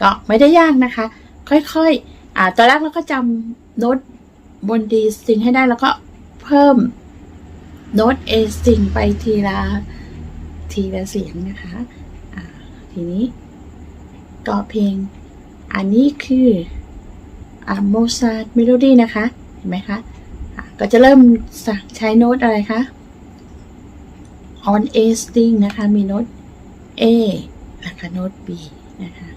ก็ไม่ได้ยากนะคะ ค่อยๆอ่าตอนแรกเราก็จำโน้ตบน D string ให้ได้แล้วก็เพิ่มโน้ต A string ไปทีละทีละเสียงนะคะอ่าทีนี้ก็เพลง อันนี้คืออ่าโมซาร์ทเมโลดี้นะคะ เห็นไหมคะะก็จะเริ่มใช้โน้ตอะไรคะ on A string นะคะ มีโน้ต A แล้วก็โน้ต B นะคะ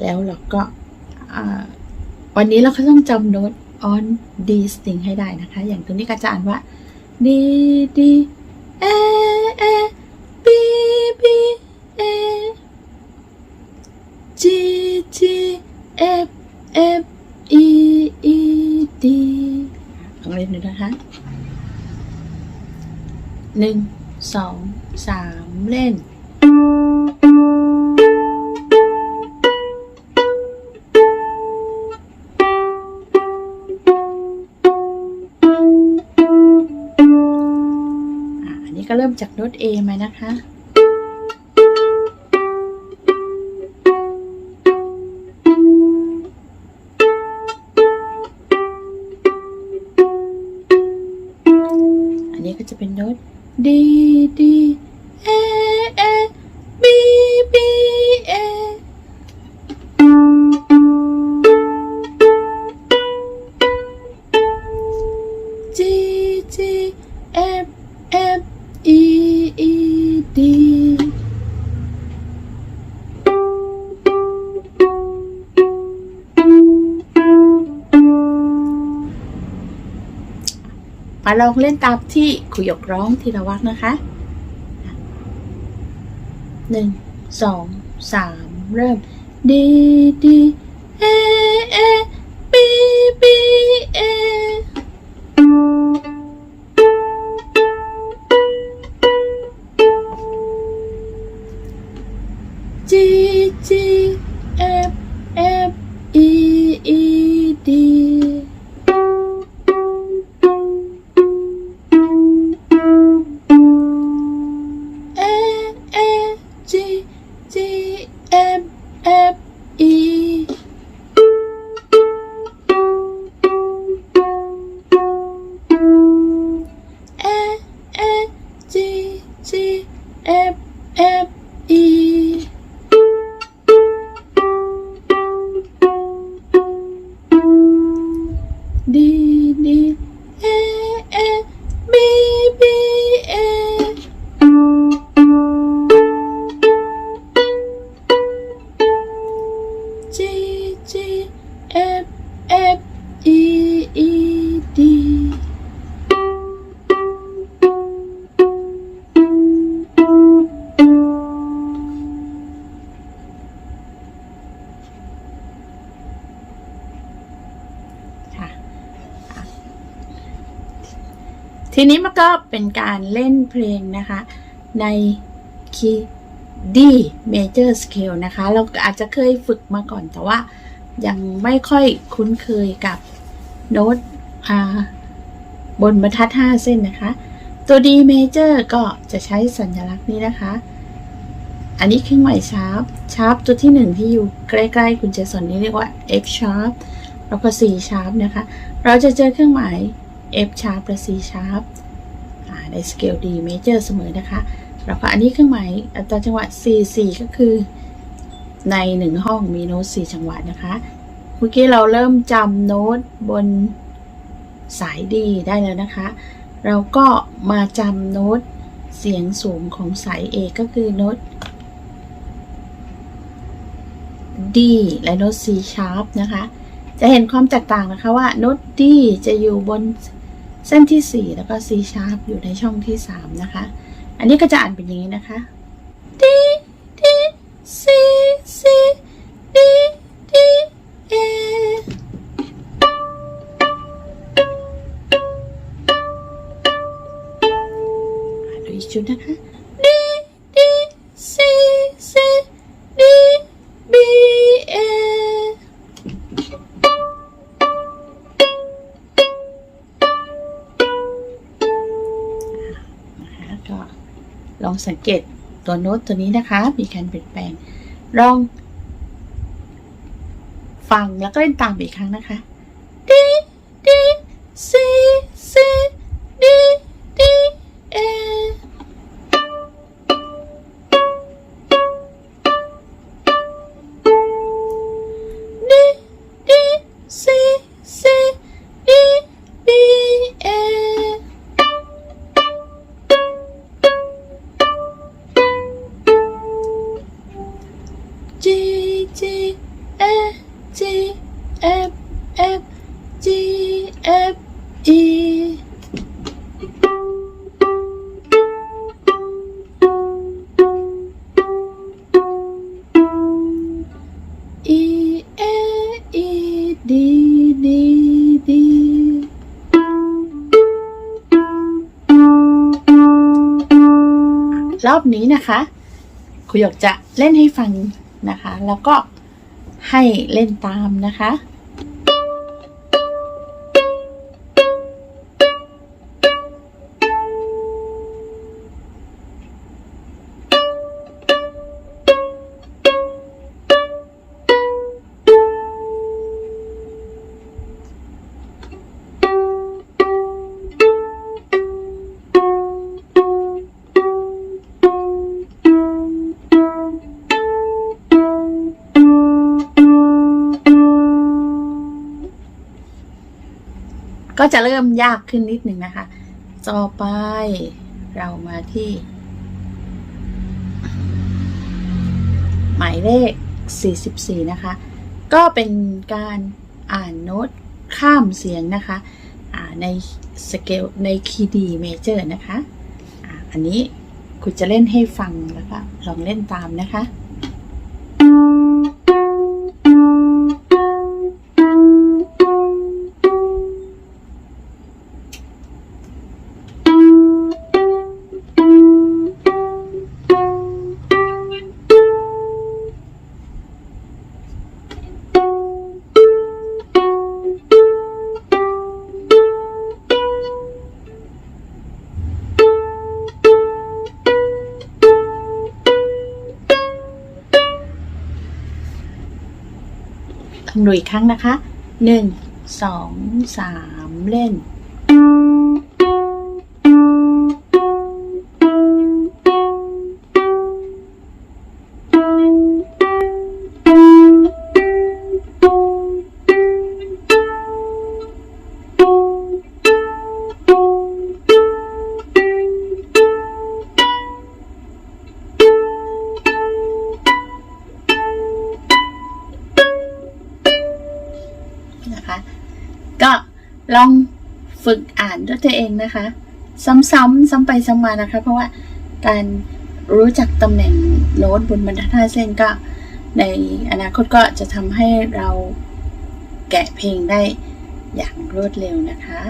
แล้วเราก็วันนี้เราก็ต้องจำโน้ต on D string ให้ได้นะคะ อย่างตรงนี้ก็จะอ่านว่า D D A A B B A G G F F E E D ลองเล่นดูนะคะหนึ่งสองสามเล่น จากโน้ต A มานะคะ อันนี้ก็จะเป็นโน้ต D มาลองเล่นตามที่ครูหยกร้องทีละวักนะคะหนึ่งสองสามเริ่มดีดีเอเอ D ทีนี้มันก็เป็นการเล่นเพลงนะคะ ในคีย์ D major scale นะคะ เราอาจจะเคยฝึกมาก่อนแต่ว่ายังไม่ค่อยคุ้นเคยกับโน้ตบนบรรทัด 5 เส้นนะคะ ตัว D major ก็จะใช้สัญลักษณ์นี้นะคะ อันนี้เครื่องหมายชาร์ปชาร์ปตัวที่ 1 ที่อยู่ใกล้ๆกุญแจสนนี้เรียกว่า F sharp แล้วก็ C sharp นะคะ เราจะเจอเครื่องหมาย F sharp และ C sharp ในสเกล D major เสมอนะคะ แล้วก็อันนี้เครื่องหมายอัตราจังหวะ4 4ก็คือในหนึ่งห้องมีโน้ต4จังหวะนะคะ เมื่อกี้เราเริ่มจำโน้ตบนสายดีได้แล้วนะคะ เราก็มาจำโน้ตเสียงสูงของสาย A ก็คือโน้ต D และโน้ต C sharp นะคะ จะเห็นความแตกต่างนะคะว่าโน้ต D จะอยู่บน เส้นที่ 4 แล้วก็ C sharp อยู่ในช่องที่ 3 นะคะ อันนี้ก็จะอ่านเป็นอย่างนี้นะคะ D D C C D D A ดูอีกชุดนะคะ ก็ลองสังเกตตัวโน้ตตัวนี้นะคะ มีการเปลี่ยนแปลงลอง ฟังแล้วก็เล่นตามอีกครั้งนะคะ G G A G F F G F E E A E D D D รอบนี้นะคะครูหยกจะเล่นให้ฟัง นะคะ แล้วก็ให้เล่นตามนะคะ ก็จะเริ่มยากขึ้นนิดหนึ่งนะคะ ต่อไปเรามาที่ หมายเลข 44 นะคะ ก็เป็นการอ่านโน้ตข้ามเสียงนะคะในสเกลในคีย์ดีเมเจอร์นะคะ อันนี้คุณจะเล่นให้ฟังแล้วก็ลองเล่นตามนะคะ ดูอีกครั้งนะคะหนึ่งสองสามเล่น ลองฝึกอ่านด้วยตัวเองนะคะ ซ้ำๆซ้ำไปซ้ำมานะคะ เพราะว่าการรู้จักตำแหน่งโน้ตบนบรรทัดห้าเส้นก็ในอนาคตก็จะทำให้เราแกะเพลงได้อย่างรวดเร็วนะคะ